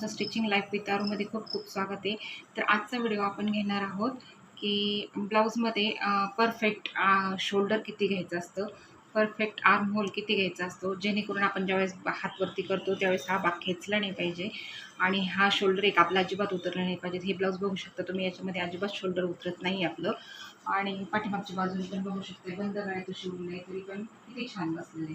तुमचं stitching life with आरूमध्ये खूप खूप स्वागत आहे. तर आजचा व्हिडिओ आपण घेणार आहोत की ब्लाऊजमध्ये परफेक्ट शोल्डर किती घ्यायचं असतं परफेक्ट आर्म होल किती घ्यायचा असतो जेणेकरून आपण ज्यावेळेस हातवरती करतो त्यावेळेस हा भाग खेचला नाही पाहिजे आणि हा शोल्डर एक आपला अजिबात उतरला नाही पाहिजे. हे ब्लाऊज बघू शकता तुम्ही याच्यामध्ये अजिबात शोल्डर उतरत नाही आपलं. आणि पाठीमागच्या बाजूने पण बघू शकते बंद गळ्यात शिवून नाही तरी पण किती छान बसलेले.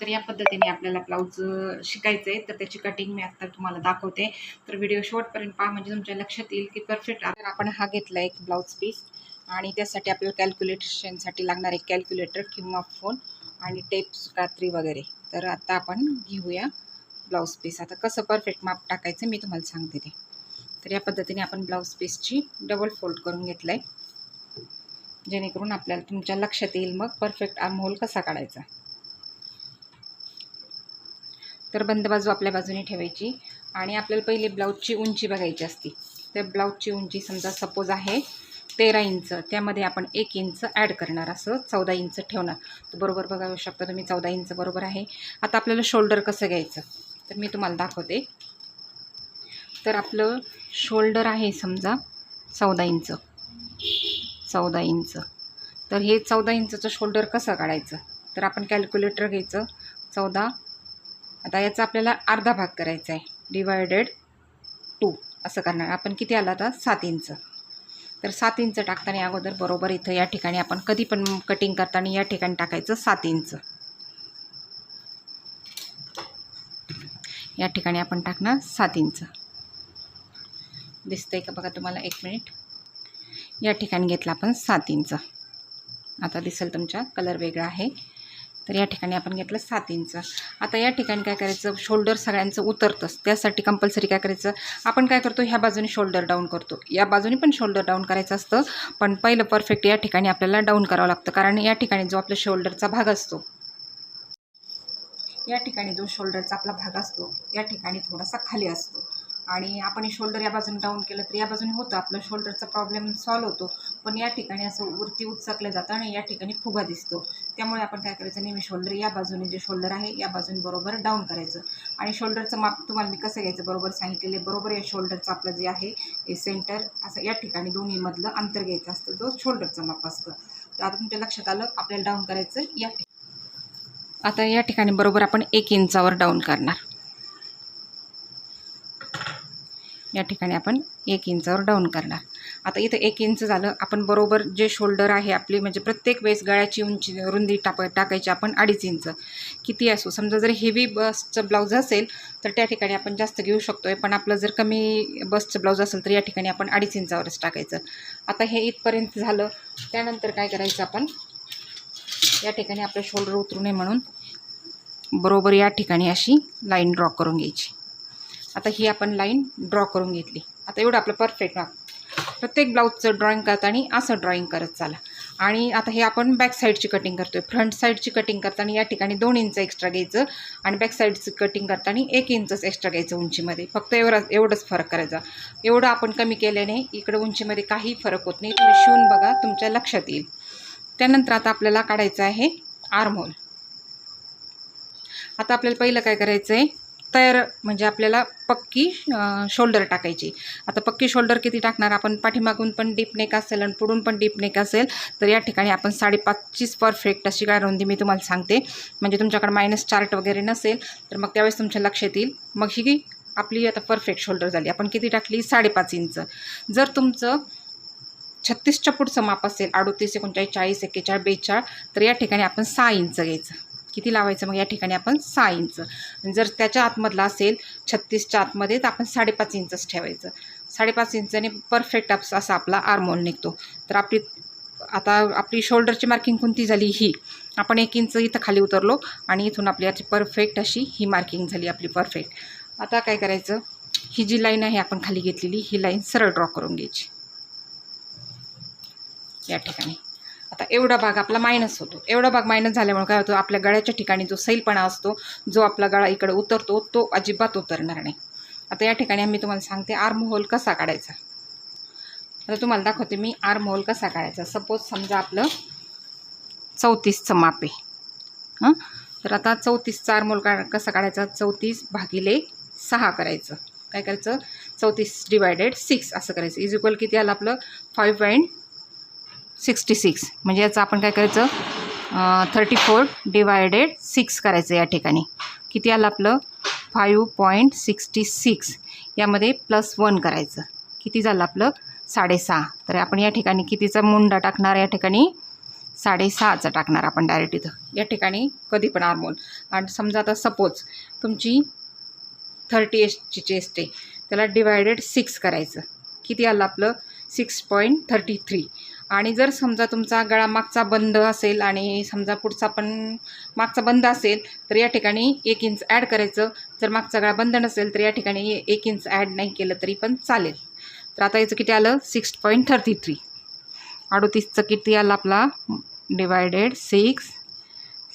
तर या पद्धतीने आपल्याला ब्लाऊज शिकायचं आहे तर त्याची कटिंग मी आत्ता तुम्हाला दाखवते. तर व्हिडिओ शॉर्टपर्यंत पहा म्हणजे तुमच्या लक्षात येईल की परफेक्ट तर आपण हा घेतला एक ब्लाऊज पीस आणि त्यासाठी आपल्याला कॅल्क्युलेशनसाठी लागणार एक कॅल्क्युलेटर किंवा फोन आणि टेप्स कात्री वगैरे. तर आता आपण घेऊया ब्लाऊज पीस आता कसं परफेक्ट माप टाकायचं मी तुम्हाला सांगते ते. तर या पद्धतीने आपण ब्लाऊज पीसची डबल फोल्ड करून घेतलं आहे जेणेकरून आपल्याला तुमच्या लक्षात येईल मग परफेक्ट आमहोल कसा काढायचा. तर बंद बाजू आपल्या बाजूने ठेवायची आणि आपल्याला पहिले ब्लाऊजची उंची बघायची असती. तर ब्लाऊजची उंची समजा सपोज आहे तेरा इंच त्यामध्ये आपण एक इंच ॲड करणार असं चौदा इंच ठेवणार. तर बरोबर बघू शकता तुम्ही चौदा इंच बरोबर आहे. आता आपल्याला शोल्डर कसं घ्यायचं? तर मी तुम्हाला दाखवते. तर आपलं शोल्डर आहे समजा चौदा इंच. चौदा इंच. तर हे चौदा इंचचं शोल्डर कसं काढायचं? तर आपण कॅल्क्युलेटर घ्यायचं. चौदा. आता याचा आपल्याला अर्धा भाग करायचा आहे. डिवायडेड टू असं करणार. आपण किती आला आता सात इंच. तर सात इंच टाकताना अगोदर बरोबर इथं या ठिकाणी आपण कधी पण कटिंग करताना या ठिकाणी टाकायचं सात इंच. या ठिकाणी आपण टाकणार सात इंच. दिसतंय का? बघा तुम्हाला एक मिनिट या ठिकाणी घेतला आपण सात इंच. आता दिसेल तुमच्या कलर वेगळा आहे. तर या ठिकाणी आपण घेतलं सात इंच. आता या ठिकाणी काय करायचं शोल्डर सगळ्यांचं उतरतंच. त्यासाठी कंपल्सरी काय करायचं आपण काय करतो ह्या बाजूने शोल्डर डाऊन करतो. या बाजूने पण शोल्डर डाऊन करायचं असतं पण पहिलं परफेक्ट या ठिकाणी आपल्याला डाऊन करावं लागतं. कारण या ठिकाणी जो आपल्या शोल्डरचा भाग असतो या ठिकाणी जो शोल्डरचा आपला भाग असतो या ठिकाणी थोडासा खाली असतो. आणि आपण शोल्डर या बाजूने डाऊन केलं तर या बाजूने होतं. आपलं शोल्डरचा प्रॉब्लेम सॉल्व होतो. पण या ठिकाणी असं वरती उचकलं जातं आणि या ठिकाणी फुगा दिसतो. त्यामुळे आपण काय करायचं? नेहमी शोल्डर या बाजूने जे शोल्डर आहे या बाजूने बरोबर डाऊन करायचं. आणि शोल्डरचं माप तुम्हाला मी कसं घ्यायचं? बरोबर सांगितलेले बरोबर या शोल्डरचं आपलं जे आहे हे सेंटर असं या ठिकाणी दोन्हीमधलं अंतर घ्यायचं असतं. जो शोल्डरचं माप असतं. तर आता तुमच्या लक्षात आलं? आपल्याला डाऊन करायचं या आता या ठिकाणी बरोबर आपण एक इंचावर डाऊन करणार. या ठिकाणी आपण एक इंचावर डाऊन करणार. आता इथं एक इंच झालं आपण बरोबर जे शोल्डर आहे आपली म्हणजे प्रत्येक वेळेस गळ्याची उंची रुंदी टाक टाकायची आपण अडीच इंच. किती असो समजा जर हेवी बसचं ब्लाऊज असेल तर त्या ठिकाणी आपण जास्त घेऊ शकतो आहे पण आपलं जर कमी बसचं ब्लाऊज असेल तर या ठिकाणी आपण अडीच इंचावरच टाकायचं. आता हे इथपर्यंत झालं. त्यानंतर काय करायचं आपण? या ठिकाणी आपलं शोल्डर उतरू नये म्हणून बरोबर या ठिकाणी अशी लाईन ड्रॉ करून घ्यायची. आता ही आपण लाईन ड्रॉ करून घेतली. आता एवढं आपलं परफेक्ट प्रत्येक ब्लाऊजचं ड्रॉइंग करताना असं ड्रॉइंग करत चाला. आणि आता हे आपण बॅक साईडची कटिंग करतो आहे फ्रंट साईडची कटिंग करताना या ठिकाणी दोन इंच एक्स्ट्रा घ्यायचं आणि बॅक साईडची कटिंग करताना एक इंचच एक्स्ट्रा घ्यायचं उंचीमध्ये. फक्त एवढं एवढंच फरक करायचा. एवढं आपण कमी केल्याने इकडं उंचीमध्ये काही फरक होत नाही. तुम्ही शिवून बघा तुमच्या लक्षात येईल. त्यानंतर आता आपल्याला काढायचं आहे आर्महोल आता आपल्याला पहिलं काय करायचं आहे तयार म्हणजे आपल्याला पक्की शोल्डर टाकायची. आता पक्की शोल्डर किती टाकणार? आपण पाठीमागून पण डीप नेक असेल आणि पुढून पण डीप नेक असेल तर या ठिकाणी आपण साडेपाचचीच परफेक्ट अशी काय रुंदी मी तुम्हाला सांगते. म्हणजे तुमच्याकडे मायनस चार्ट वगैरे नसेल तर मग त्यावेळेस तुमच्या लक्षात येईल. मग ही आपली आता परफेक्ट शोल्डर झाली. आपण किती टाकली? साडेपाच इंच. जर तुमचं छत्तीसच्या पुढचं माप असेल अडोतीस एकोणचाळीस चाळीस एक्केचाळीस बेचाळ तर या ठिकाणी आपण सहा इंच घ्यायचं. किती लावायचं? मग या ठिकाणी आपण सहा इंच. जर त्याच्या आतमधला असेल छत्तीसच्या आतमध्ये तर आपण साडेपाच इंचच ठेवायचं. साडेपाच इंचाने परफेक्ट असा आपला आर्मोल निघतो. तर आपली आता आपली शोल्डरची मार्किंग कोणती झाली? ही. आपण एक इंच इथं खाली उतरलो आणि इथून आपली याची परफेक्ट अशी ही मार्किंग झाली आपली परफेक्ट. आता काय करायचं? ही जी लाईन आहे आपण खाली घेतलेली ही लाईन सरळ ड्रॉ करून घ्यायची. या ठिकाणी. आता एवढा भाग आपला मायनस होतो. एवढा भाग मायनस झाल्यामुळे काय होतं आपल्या गळ्याच्या ठिकाणी जो सैलपणा असतो जो आपला गळा इकडे उतरतो तो अजिबात उतरणार नाही. आता या ठिकाणी आम्ही तुम्हाला सांगते आर्म होल कसा काढायचा. आता तुम्हाला दाखवते मी आर्म होल कसा काढायचा. सपोज समजा आपलं चौतीसचं माप आहे. हां? तर आता चौतीसचा आर्म होल कसा काढायचा? चौतीस भागिले सहा करायचं. काय करायचं? चौतीस डिवायडेड सिक्स असं करायचं. इज इक्वल किती आलं आपलं? Five point sixty six. म्हणजे याचं आपण काय करायचं? थर्टी फोर डिवायडेड सिक्स करायचं या ठिकाणी. किती आलं आपलं? फाईव्ह पॉईंट सिक्स्टी सिक्स यामध्ये प्लस वन करायचं. किती झालं आपलं? साडेसहा. तर आपण या ठिकाणी कितीचा मुंडा टाकणार? या ठिकाणी साडेसहाचा टाकणार आपण डायरेक्ट इथं. या ठिकाणी कधी पण आरमोल. आणि समजा आता सपोज तुमची थर्टी एचची चेस्ट आहे. त्याला डिवायडेड सिक्स करायचं. किती आलं आपलं? सिक्स पॉईंट थर्टी थ्री आणि जर समजा तुमचा गळा मागचा बंद असेल आणि समजा पुढचा पण मागचा बंद असेल तर या ठिकाणी एक इंच ॲड करायचं. जर मागचा गळा बंद नसेल तर या ठिकाणी एक इंच ॲड नाही केलं तरी पण चालेल. तर आता याचं किती आलं? सिक्स पॉईंट थर्टी थ्री अडोतीसचं किती आलं आपला? Divided six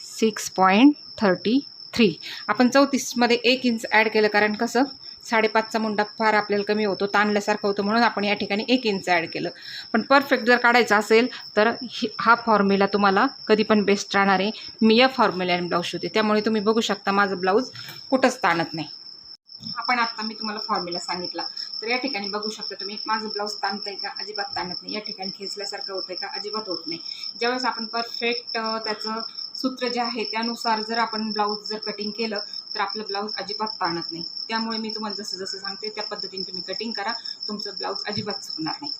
six point thirty three आपण चौतीसमध्ये एक इंच ॲड केलं कारण कसं? साडेपाचचा मुंडा फार आपल्याला कमी होतो ताणल्यासारखं होतो म्हणून आपण या ठिकाणी एक इंच ॲड केलं. पण परफेक्ट जर काढायचा असेल तर ही हा फॉर्म्युला तुम्हाला कधी पण बेस्ट राहणार आहे. मी या फॉर्म्युल्याने ब्लाऊज शिवते. त्यामुळे तुम्ही बघू शकता माझं ब्लाऊज कुठंच ताणत नाही. आपण आत्ता मी तुम्हाला फॉर्म्युला सांगितला. तर या ठिकाणी बघू शकता तुम्ही माझं ब्लाऊज ताणतंय का? अजिबात ताणत नाही. या ठिकाणी खेचल्यासारखं होतंय का? अजिबात होत नाही. ज्यावेळेस आपण परफेक्ट त्याचं सूत्र जे आहे त्यानुसार जर आपण ब्लाऊज जर कटिंग केलं तर आपलं ब्लाऊज अजिबात ताणत नाही. त्यामुळे मी तुम्हाला जसं जसं सांगते त्या पद्धतीने तुम्ही कटिंग करा. तुमचं ब्लाऊज अजिबात चुकणार नाही.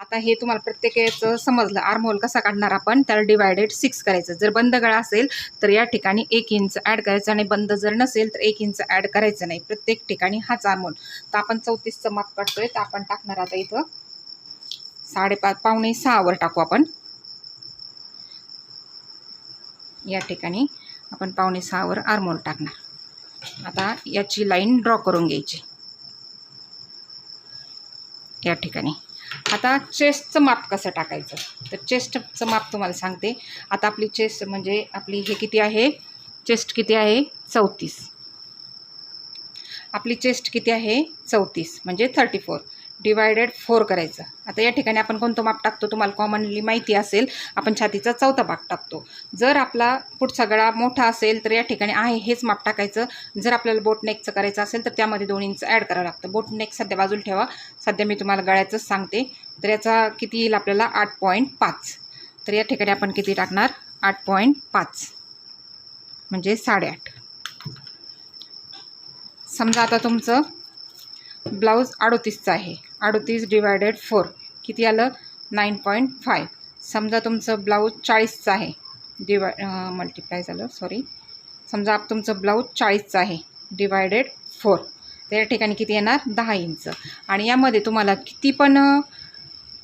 आता हे तुम्हाला प्रत्येकाचं समजलं. आर्महोल कसा काढणार आपण? त्याला डिवायडेड सिक्स करायचं. जर बंद गळा असेल तर या ठिकाणी एक इंच ॲड करायचं. आणि बंद जर नसेल तर एक इंच ॲड करायचं नाही. प्रत्येक ठिकाणी हाच आर्महोल. तर आपण चौतीसचं माप काढतोय. तर आपण टाकणार आता इथं साडेपाच पावणे सहावर टाकू आपण. या ठिकाणी आपण पावणे सहावर आर्मोल टाकणार. आता याची लाईन ड्रॉ करून घ्यायची. या ठिकाणी. आता चेस्टचं माप कसं टाकायचं? तर चेस्टचं माप तुम्हाला सांगते. आता आपली चेस्ट म्हणजे आपली हे किती आहे? चेस्ट किती आहे? चौतीस. आपली चेस्ट किती आहे? चौतीस म्हणजे थर्टी फोर डिवायडेड फोर करायचं. आता या ठिकाणी आपण कोणतं माप टाकतो? तुम्हाला कॉमनली माहिती असेल आपण छातीचा चौथा भाग टाकतो. जर आपला पुढचा गळा मोठा असेल तर या ठिकाणी आहे हेच माप टाकायचं. जर आपल्याला बोट नेकचं करायचं असेल तर त्यामध्ये दोन इंच ॲड करावं लागतं. बोट नेक सध्या बाजूला ठेवा. सध्या मी तुम्हाला गळ्याचंच सांगते. तर याचा किती येईल आपल्याला? आठ पॉईंट पाच. तर या ठिकाणी आपण किती टाकणार? आठ पॉईंट पाच. म्हणजे साडेआठ. समजा आता तुमचं ब्लाऊज अडोतीसचं आहे. अडतीस डिवायडेड फोर किती आलं? नाईन पॉईंट फाय समजा तुमचं ब्लाऊज चाळीसचं आहे. डिवाय मल्टिप्लाय झालं सॉरी समजा आप तुमचं ब्लाऊज चाळीसचं आहे. डिवायडेड फोर तर या ठिकाणी किती येणार? दहा इंच. आणि यामध्ये तुम्हाला किती पण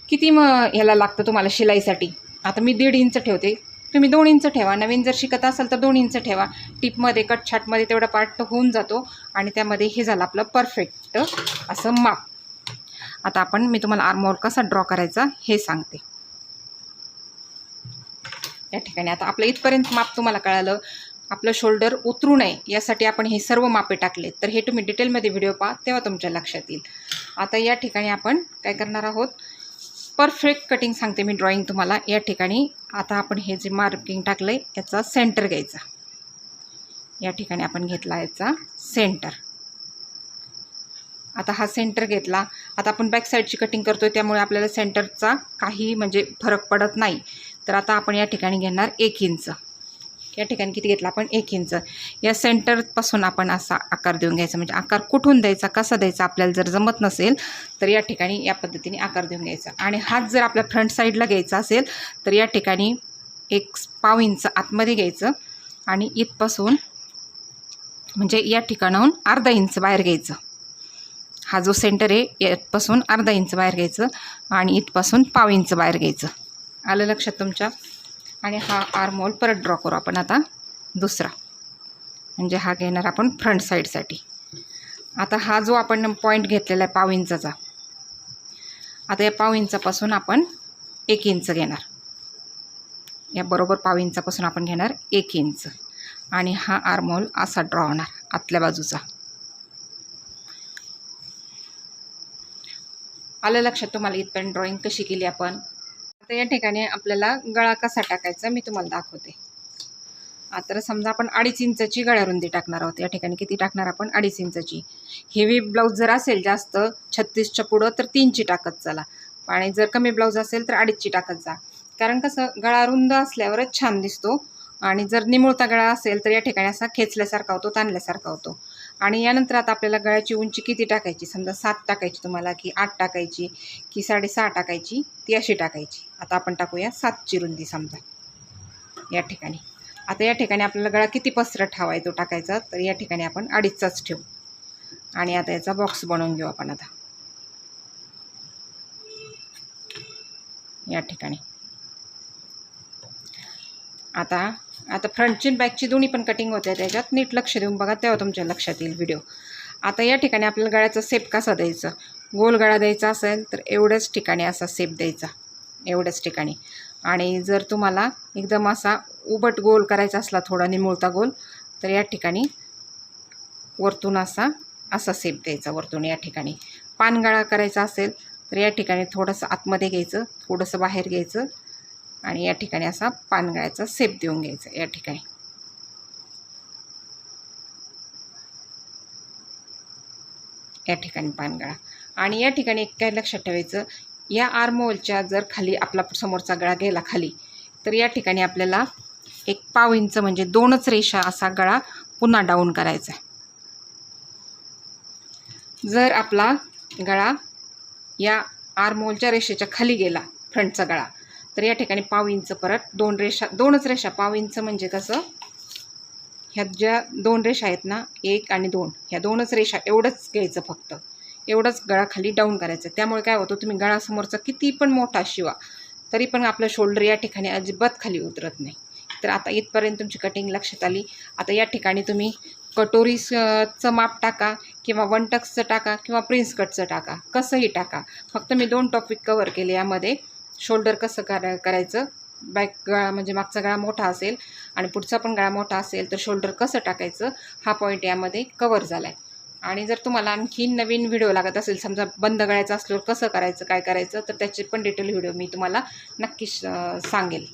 किती मग ह्याला लागतं तुम्हाला शिलाईसाठी? आता मी दीड इंच ठेवते. तुम्ही दोन इंच ठेवा. नवीन जर शिकत असाल तर दोन इंच ठेवा. टिपमध्ये कट छाटमध्ये तेवढा पार्ट होऊन जातो. आणि त्यामध्ये हे झालं आपलं परफेक्ट असं माप. आता आपण मी तुम्हाला आर्मोल कसा ड्रॉ करायचा हे सांगते. या ठिकाणी आता आपलं इथपर्यंत माप तुम्हाला कळालं. आपलं शोल्डर उतरू नये यासाठी आपण हे सर्व मापे टाकले तर हे तुम्ही डिटेलमध्ये व्हिडिओ पहा तेव्हा तुमच्या लक्षात येईल. आता या ठिकाणी आपण काय करणार आहोत? परफेक्ट कटिंग सांगते मी ड्रॉइंग तुम्हाला. या ठिकाणी आता आपण हे जे मार्किंग टाकलं आहे याचा सेंटर घ्यायचा. या ठिकाणी आपण घेतला याचा सेंटर आता हा सेंटर घेतला. आता आपण बॅक साईडची कटिंग करतो आहे त्यामुळे आपल्याला सेंटरचा काही म्हणजे फरक पडत नाही. तर आता आपण या ठिकाणी घेणार एक इंच या ठिकाणी किती घेतला आपण? एक इंच या सेंटरपासून आपण असा आकार देऊन घ्यायचा. म्हणजे आकार कुठून द्यायचा कसा द्यायचा आपल्याला जर जमत नसेल तर या ठिकाणी या पद्धतीने आकार देऊन घ्यायचा. आणि हात जर आपल्या फ्रंट साईडला घ्यायचा असेल तर या ठिकाणी एक पाव इंच आतमध्ये घ्यायचं आणि इथपासून म्हणजे या ठिकाणाहून अर्धा इंच बाहेर घ्यायचं. हा जो सेंटर आहे यातपासून अर्धा इंच बाहेर घ्यायचं आणि इथपासून पाव इंच बाहेर घ्यायचं. आलं लक्षात तुमच्या? आणि हा आर्मोल परत ड्रॉ करू आपण आता. दुसरा. म्हणजे हा घेणार आपण फ्रंट साईडसाठी आता हा जो आपण पॉईंट घेतलेला आहे पाव इंचाचा आता या पाव इंचापासून आपण एक इंच घेणार. या बरोबर पाव इंचापासून आपण घेणार एक इंच आणि हा आर्मोल असा ड्रॉ होणार आतल्या बाजूचा. आलं लक्षात तुम्हाला इथपर्यंत ड्रॉइंग कशी केली आपण? आता या ठिकाणी आपल्याला गळा कसा टाकायचा मी तुम्हाला दाखवते. आता समजा आपण अडीच इंचाची गळ्या रुंदी टाकणार आहोत. या ठिकाणी किती टाकणार आपण? अडीच इंचाची. हेवी ब्लाऊज जर असेल जास्त छत्तीसच्या पुढं तर तीनची टाकत चला. आणि जर कमी ब्लाऊज असेल तर अडीचची टाकत जा. कारण कसं गळा रुंद असल्यावरच छान दिसतो. आणि जर निमुळता गळा असेल तर या ठिकाणी असा खेचल्यासारखा होतो ताणल्यासारखा होतो. आणि यानंतर आता आपल्याला गळ्याची उंची किती टाकायची? समजा सात टाकायची तुम्हाला की आठ टाकायची की साडेसहा टाकायची ती अशी टाकायची. आता आपण टाकूया सातची रुंदी समजा. या ठिकाणी. आता या ठिकाणी आपल्याला गळा किती पसरत हवा आहे तो टाकायचा तर या ठिकाणी आपण अडीचचाच ठेवू. आणि आता याचा बॉक्स बनवून घेऊ आपण आता. या ठिकाणी. आता आता फ्रंटची आणि बॅकची दोन्ही पण कटिंग होते त्याच्यात. नीट लक्ष देऊन बघा तेव्हा तुमच्या लक्षात येईल व्हिडिओ आता या ठिकाणी आपल्याला गळ्याचा सेप कसा द्यायचा? गोल गळा द्यायचा असेल तर एवढ्याच ठिकाणी असा सेप द्यायचा. एवढ्याच ठिकाणी. आणि जर तुम्हाला एकदम असा उबट गोल करायचा असला थोडा निमुळता गोल तर या ठिकाणी वरतून असा असा सेप द्यायचा वरतून या ठिकाणी. पानगळा करायचा असेल तर या ठिकाणी थोडंसं आतमध्ये घ्यायचं थोडंसं बाहेर घ्यायचं. आणि या ठिकाणी असा पानगळ्याचा सेप देऊन घ्यायचा या ठिकाणी. या ठिकाणी पानगळा. आणि या ठिकाणी एक काय लक्षात ठेवायचं या आर्मोलच्या जर खाली आपला समोरचा गळा गेला खाली तर या ठिकाणी आपल्याला एक पाव इंच म्हणजे दोनच रेषा असा गळा पुन्हा डाऊन करायचा जर आपला गळा या आर्मोलच्या रेषेच्या खाली गेला फ्रंटचा गळा तर या ठिकाणी पाव इंच परत दोन रेषा दोनच रेषा पाव इंच म्हणजे कसं? ह्या ज्या दोन रेषा आहेत ना एक आणि दोन ह्या दोनच रेषा एवढंच घ्यायचं फक्त. एवढंच गळा खाली डाऊन करायचं. त्यामुळे काय होतं तुम्ही गळासमोरचा किती पण मोठा शिवा तरी पण आपलं शोल्डर या ठिकाणी अजिबात खाली उतरत नाही. तर आता इथपर्यंत तुमची कटिंग लक्षात आली. आता या ठिकाणी तुम्ही कटोरीचं माप टाका किंवा वन टक्सचं टाका किंवा प्रिन्स कटचं टाका. कसंही टाका. फक्त मी दोन टॉपिक कवर केले यामध्ये. शोल्डर कसं करा करायचं? बॅक गळा म्हणजे मागचा गळा मोठा असेल आणि पुढचा पण गळा मोठा असेल तर शोल्डर कसं टाकायचं? हा पॉईंट यामध्ये कवर झाला आहे आणि जर तुम्हाला आणखी नवीन व्हिडिओ लागत असेल समजा बंद गळायचा असल्यावर कसं करायचं काय करायचं तर त्याचे पण डिटेल व्हिडिओ मी तुम्हाला नक्की सांगेल.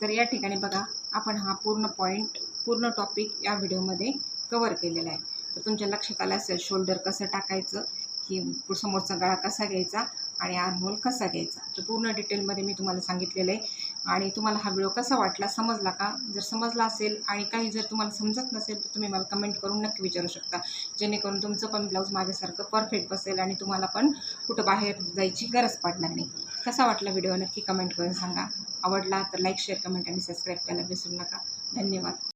तर या ठिकाणी बघा आपण हा पूर्ण पॉईंट पूर्ण टॉपिक या व्हिडिओमध्ये कवर केलेला आहे. तर तुमच्या लक्षात आलं असेल शोल्डर कसं टाकायचं की समोरचा गळा कसा घ्यायचा? आणि आर्महोल कसा घ्यायचा? तर पूर्ण डिटेलमध्ये मी तुम्हाला सांगितलेलं आहे. आणि तुम्हाला हा व्हिडिओ कसा वाटला समजला का? जर समजला असेल आणि काही जर तुम्हाला समजत नसेल तर तुम्ही मला कमेंट करून नक्की विचारू शकता. जेणेकरून तुमचं पण ब्लाऊज माझ्यासारखं परफेक्ट बसेल आणि तुम्हाला पण कुठं बाहेर जायची गरज पडणार नाही. कसा वाटला व्हिडिओ? नक्की कमेंट करून सांगा. आवडला तर लाईक शेअर कमेंट आणि सबस्क्राईब करायला विसरू नका. धन्यवाद.